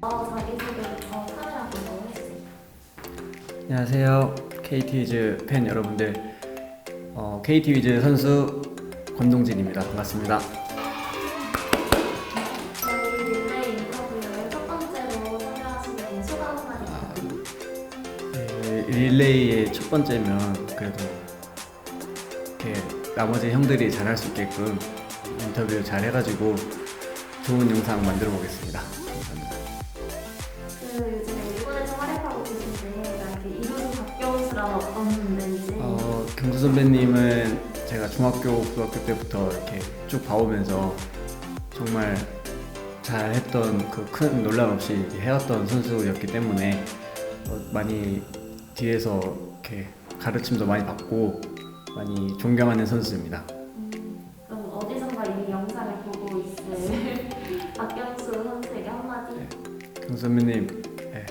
어, 자기소개부터 카메라 보고 해주세요. 안녕하세요. KT 위즈 팬 여러분들. 어, KT 위즈 선수 권동진입니다. 반갑습니다. 저희 릴레이 인터뷰를 첫 번째로 참여하시는 소감 한마디 부탁드립니다. 네, 릴레이의 첫 번째면 그래도 이렇게 나머지 형들이 잘할 수 있게끔 인터뷰 잘 해가지고 좋은 영상 만들어 보겠습니다. 감사합니다. 박경수랑 어떤 분인지? 어, 경수 선배님은 제가 중학교, 고등학교 때부터 이렇게 쭉 봐오면서 정말 잘했던 그 큰 논란 없이 이렇게 해왔던 선수였기 때문에 어, 많이 뒤에서 이렇게 가르침도 많이 받고 많이 존경하는 선수입니다. 음, 그럼 어디선가 이 영상을 보고 있을 박경수 선수에게 한마디? 경수 선배님 네,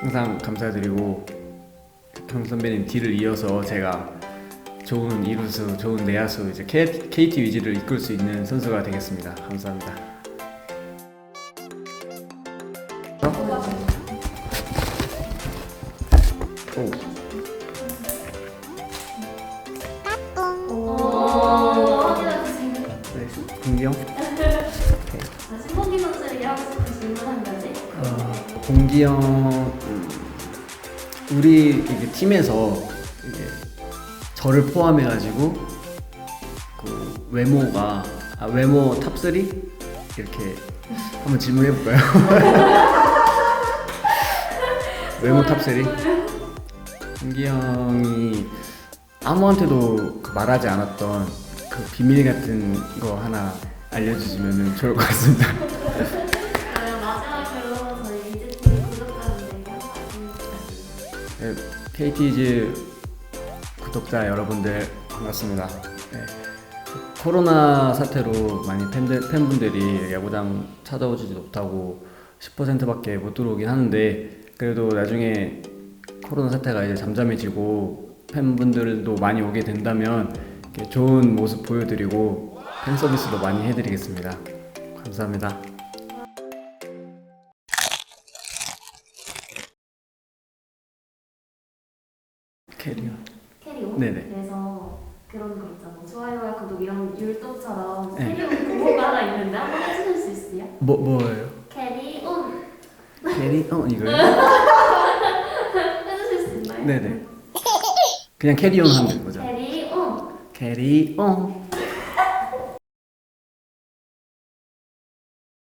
항상 감사드리고 경수 선배님 뒤를 이어서 제가 좋은 이루수, 좋은 내야수 이제 KT 위즈를 이끌 수 있는 선수가 되겠습니다. 감사합니다. 네, 공기형. 자, 신봉기 선수에게 하고 싶은 질문 한 가지 어, 공기형 음, 우리 이게 팀에서 이게 저를 포함해 가지고 그 외모가 아, 외모 탑 3? 이렇게 한번 질문해 볼까요? 외모 탑 3? 공기 형이 아무한테도 그 말하지 않았던 그 비밀 같은 거 하나 알려주시면 좋을 것 같습니다. KT즈 구독자 여러분들 반갑습니다. 네, 코로나 사태로 많이 팬들, 팬분들이 야구장 찾아오지도 못하고 10%밖에 못 들어오긴 하는데 그래도 나중에 코로나 사태가 이제 잠잠해지고 팬분들도 많이 오게 된다면 좋은 모습 보여드리고 팬 서비스도 많이 해드리겠습니다. 감사합니다. 캐리어. 캐리오? 네네. 그래서 그런 거 있잖아. 좋아요와 구독 이런 율동처럼 네. 캐리오 구호가 하나 있는데 한번 해주실 수 있어요? 뭐 뭐예요? 캐리온 캐리? 어 이거요? 해주실 수 있나요? 네네. 그냥 캐리온 하면 되는 거죠. 캐리온 캐리온.